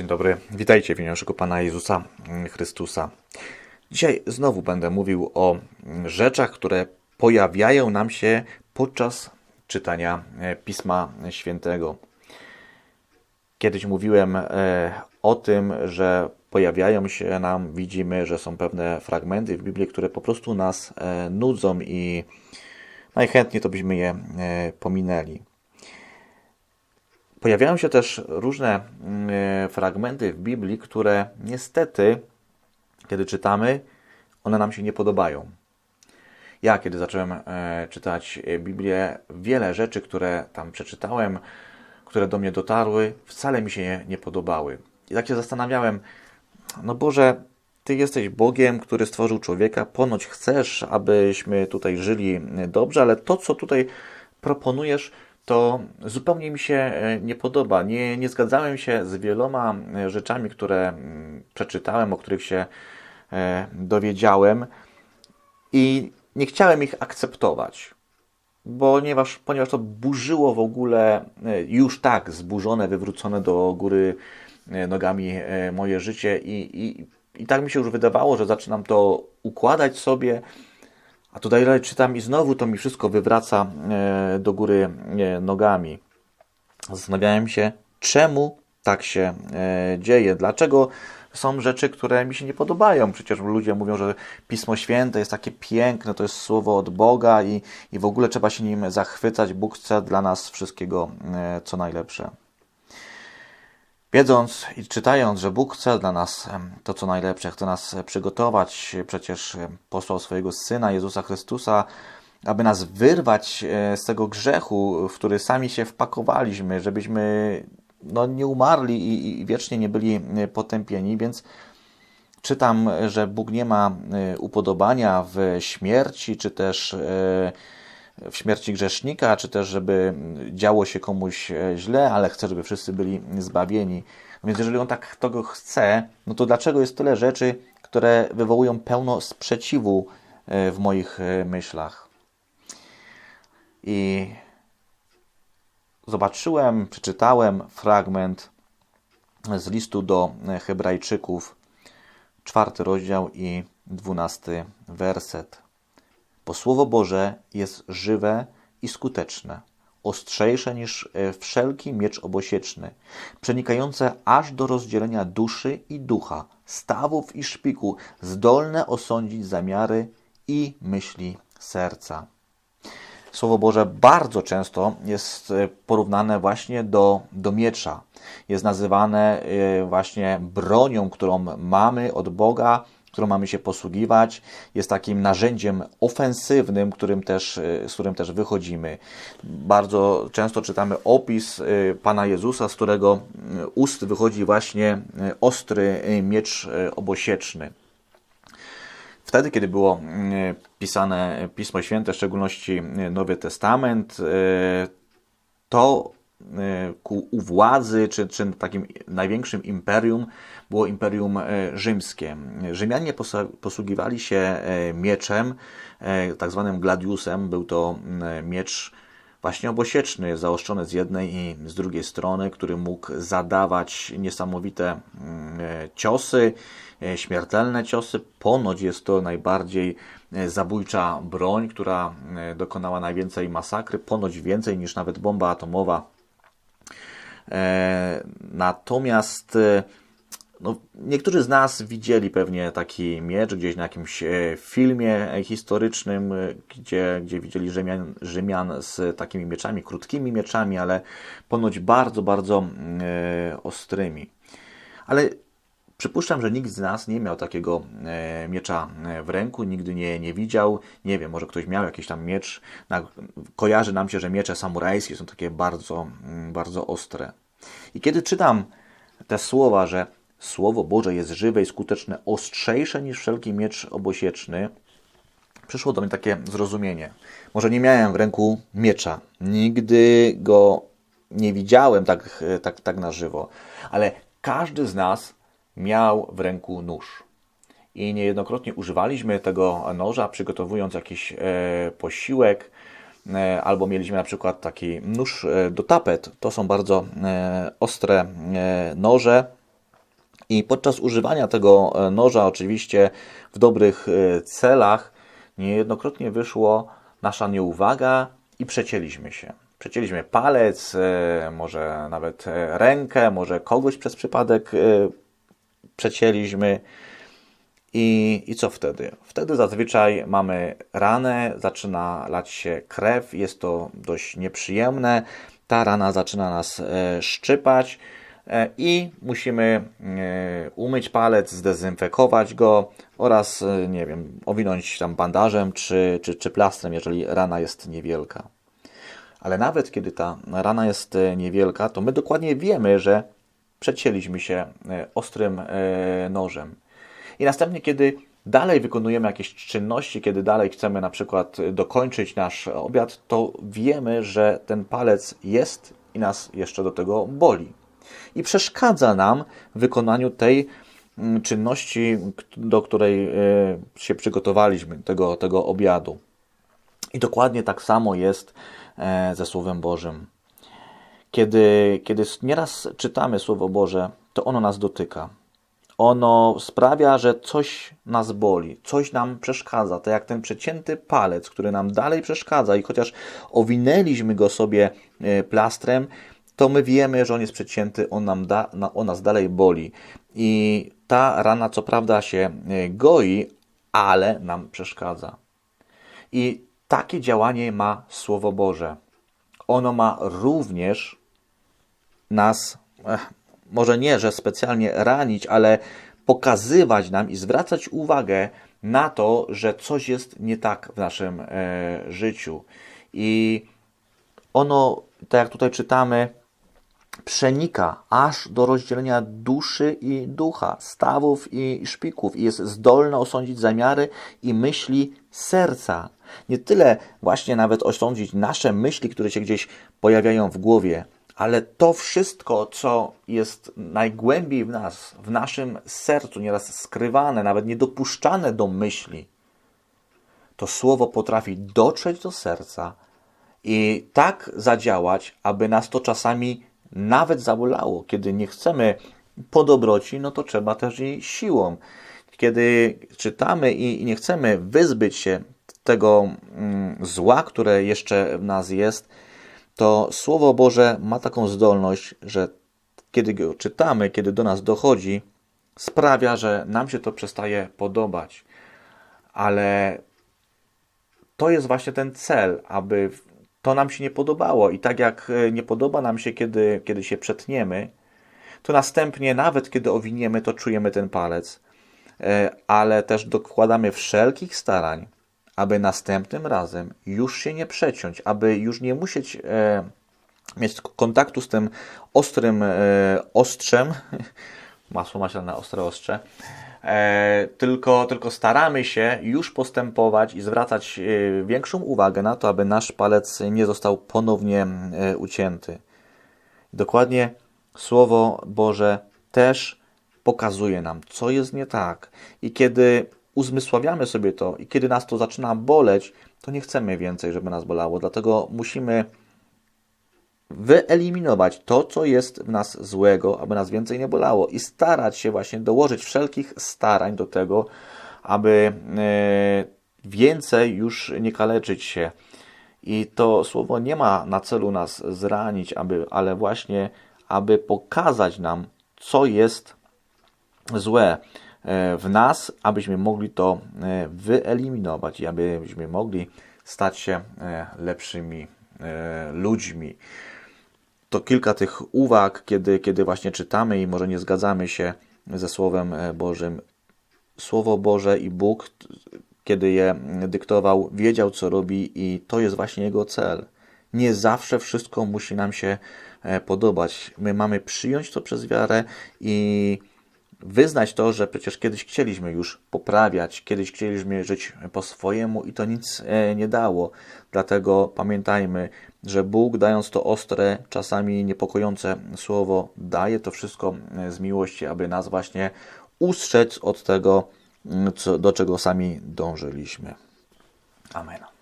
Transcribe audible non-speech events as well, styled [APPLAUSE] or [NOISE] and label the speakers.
Speaker 1: Dzień dobry, witajcie w imieniu naszego Pana Jezusa Chrystusa. Dzisiaj znowu będę mówił o rzeczach, które pojawiają nam się podczas czytania e, Pisma Świętego. Kiedyś mówiłem e, o tym, że pojawiają się nam, widzimy, że są pewne fragmenty w Biblii, które po prostu nas e, nudzą i najchętniej to byśmy je pominęli. Pojawiają się też różne mm, fragmenty w Biblii, które niestety, kiedy czytamy, one nam się nie podobają. Ja, kiedy zacząłem e, czytać Biblię, wiele rzeczy, które tam przeczytałem, które do mnie dotarły, wcale mi się nie, nie podobały. I tak się zastanawiałem, no Boże, Ty jesteś Bogiem, który stworzył człowieka, ponoć chcesz, abyśmy tutaj żyli dobrze, ale to, co tutaj proponujesz, to zupełnie mi się e, nie podoba. Nie, nie zgadzałem się z wieloma e, rzeczami, które mm, przeczytałem, o których się e, dowiedziałem i nie chciałem ich akceptować, ponieważ, ponieważ to burzyło w ogóle już tak zburzone, wywrócone do góry nogami moje życie i, i, i tak mi się już wydawało, że zaczynam to układać sobie a tutaj dalej czytam i znowu to mi wszystko wywraca e, do góry e, nogami. Zastanawiałem się, czemu tak się e, dzieje, dlaczego są rzeczy, które mi się nie podobają. Przecież ludzie mówią, że Pismo Święte jest takie piękne, to jest słowo od Boga i, i w ogóle trzeba się nim zachwycać. Bóg chce dla nas wszystkiego co najlepsze. Wiedząc i czytając, że Bóg chce dla nas to, co najlepsze, chce nas przygotować, przecież posłał swojego Syna, Jezusa Chrystusa, aby nas wyrwać e, z tego grzechu, w który sami się wpakowaliśmy, żebyśmy no, nie umarli i, i wiecznie nie byli e, potępieni, więc czytam, że Bóg nie ma e, upodobania w śmierci, czy też w śmierci grzesznika, czy też żeby działo się komuś e, źle, ale chce, żeby wszyscy byli zbawieni. Więc jeżeli on tak tego chce, no to dlaczego jest tyle rzeczy, które wywołują pełno sprzeciwu e, w moich e, myślach? I zobaczyłem, przeczytałem fragment z listu do Hebrajczyków, czwarty rozdział i dwunasty werset bo Słowo Boże jest żywe i skuteczne, ostrzejsze niż e, wszelki miecz obosieczny, przenikające aż do rozdzielenia duszy i ducha, stawów i szpiku, zdolne osądzić zamiary i myśli serca. Słowo Boże bardzo często jest e, porównane właśnie do, do miecza. Jest nazywane e, właśnie bronią, którą mamy od Boga, którą mamy się posługiwać, jest takim narzędziem ofensywnym, którym też, y, z którym też wychodzimy. Bardzo często czytamy opis y, Pana Jezusa, z którego ust wychodzi właśnie ostry miecz obosieczny. Wtedy, kiedy było pisane Pismo Święte, w szczególności Nowy Testament, to ku u władzy, czy, czy takim największym imperium było Imperium e, Rzymskie. Rzymianie posługiwali się e, mieczem, e, tak zwanym gladiusem. Był to miecz właśnie obosieczny, zaostrzony z jednej i z drugiej strony, który mógł zadawać niesamowite ciosy, śmiertelne ciosy. Ponoć jest to najbardziej zabójcza broń, która dokonała najwięcej masakry, ponoć więcej niż nawet bomba atomowa. Natomiast no, niektórzy z nas widzieli pewnie taki miecz gdzieś na jakimś e, filmie historycznym, e, gdzie, gdzie widzieli Rzymian, Rzymian z takimi mieczami, krótkimi mieczami, ale ponoć bardzo, bardzo e, ostrymi. Ale Przypuszczam, że nikt z nas nie miał takiego e, miecza w ręku, nigdy nie, nie widział. Nie wiem, może ktoś miał jakiś tam miecz. Kojarzy nam się, że miecze samurajskie są takie bardzo, mm, bardzo ostre. I kiedy czytam te słowa, że Słowo Boże jest żywe i skuteczne, ostrzejsze niż wszelki miecz obosieczny. Przyszło do mnie takie zrozumienie. Może nie miałem w ręku miecza, nigdy go nie widziałem tak, tak, tak na żywo, ale każdy z nas miał w ręku nóż. I niejednokrotnie używaliśmy tego noża, przygotowując jakiś e, posiłek, e, albo mieliśmy na przykład taki nóż e, do tapet. To są bardzo ostre noże I podczas używania tego noża, oczywiście w dobrych celach, niejednokrotnie wyszło nasza nieuwaga i przecięliśmy się. Przecięliśmy palec, może nawet rękę, może kogoś przez przypadek przecięliśmy. I, I co wtedy? Wtedy zazwyczaj mamy ranę, zaczyna lać się krew, jest to dość nieprzyjemne. Ta rana zaczyna nas szczypać E, i musimy e, umyć palec, zdezynfekować go oraz, e, nie wiem, owinąć tam bandażem czy, czy, czy plastrem, jeżeli rana jest niewielka. Ale nawet kiedy ta rana jest niewielka, to my dokładnie wiemy, że przecięliśmy się ostrym nożem. I następnie, kiedy dalej wykonujemy jakieś czynności, kiedy dalej chcemy na przykład dokończyć nasz obiad, to wiemy, że ten palec jest i nas jeszcze do tego boli i przeszkadza nam w wykonaniu tej mm, czynności, do której e, się przygotowaliśmy, tego, tego obiadu. I dokładnie tak samo jest e, ze Słowem Bożym. Kiedy, kiedy nieraz czytamy Słowo Boże, to ono nas dotyka. Ono sprawia, że coś nas boli, coś nam przeszkadza. To jak ten przecięty palec, który nam dalej przeszkadza, i chociaż owinęliśmy go sobie e, plastrem, to my wiemy, że on jest przecięty, on, nam da, on nas dalej boli. I ta rana, co prawda, się e, goi, ale nam przeszkadza. I takie działanie ma Słowo Boże. Ono ma również nas, ech, może nie, że specjalnie ranić, ale pokazywać nam i zwracać uwagę na to, że coś jest nie tak w naszym e, życiu. I ono, tak jak tutaj czytamy, przenika aż do rozdzielenia duszy i ducha, stawów i szpików i jest zdolna osądzić zamiary i myśli serca. Nie tyle właśnie nawet osądzić nasze myśli, które się gdzieś pojawiają w głowie, ale to wszystko, co jest najgłębiej w nas, w naszym sercu, nieraz skrywane, nawet niedopuszczane do myśli, to słowo potrafi dotrzeć do serca i tak zadziałać, aby nas to czasami nawet zabolało. Kiedy nie chcemy po dobroci, no to trzeba też i siłą. Kiedy czytamy i nie chcemy wyzbyć się tego mm, zła, które jeszcze w nas jest, to Słowo Boże ma taką zdolność, że kiedy go czytamy, kiedy do nas dochodzi, sprawia, że nam się to przestaje podobać. Ale to jest właśnie ten cel, aby to nam się nie podobało. I tak jak e, nie podoba nam się, kiedy, kiedy się przetniemy, to następnie, nawet kiedy owiniemy, to czujemy ten palec, e, ale też dokładamy wszelkich starań, aby następnym razem już się nie przeciąć, aby już nie musieć e, mieć kontaktu z tym ostrym ostrzem, [LAUGHS] masło maślane, ostre ostrze, E, tylko, tylko staramy się już postępować i zwracać e, większą uwagę na to, aby nasz palec nie został ponownie e, ucięty. Dokładnie Słowo Boże też pokazuje nam, co jest nie tak. I kiedy uzmysławiamy sobie to, i kiedy nas to zaczyna boleć, to nie chcemy więcej, żeby nas bolało. Dlatego musimy wyeliminować to, co jest w nas złego, aby nas więcej nie bolało i starać się właśnie dołożyć wszelkich starań do tego, aby e, więcej już nie kaleczyć się. I to słowo nie ma na celu nas zranić, aby, ale właśnie, aby pokazać nam, co jest złe w nas, abyśmy mogli to e, wyeliminować i abyśmy mogli stać się lepszymi ludźmi to kilka tych uwag, kiedy, kiedy właśnie czytamy i może nie zgadzamy się ze Słowem e, Bożym. Słowo Boże i Bóg, kiedy je dyktował, wiedział, co robi, i to jest właśnie jego cel. Nie zawsze wszystko musi nam się e, podobać. My mamy przyjąć to przez wiarę i wyznać to, że przecież kiedyś chcieliśmy już poprawiać, kiedyś chcieliśmy żyć po swojemu i to nic e, nie dało. Dlatego pamiętajmy, że Bóg, dając to ostre, czasami niepokojące słowo, daje to wszystko e, z miłości, aby nas właśnie ustrzec od tego, co, do czego sami dążyliśmy. Amen.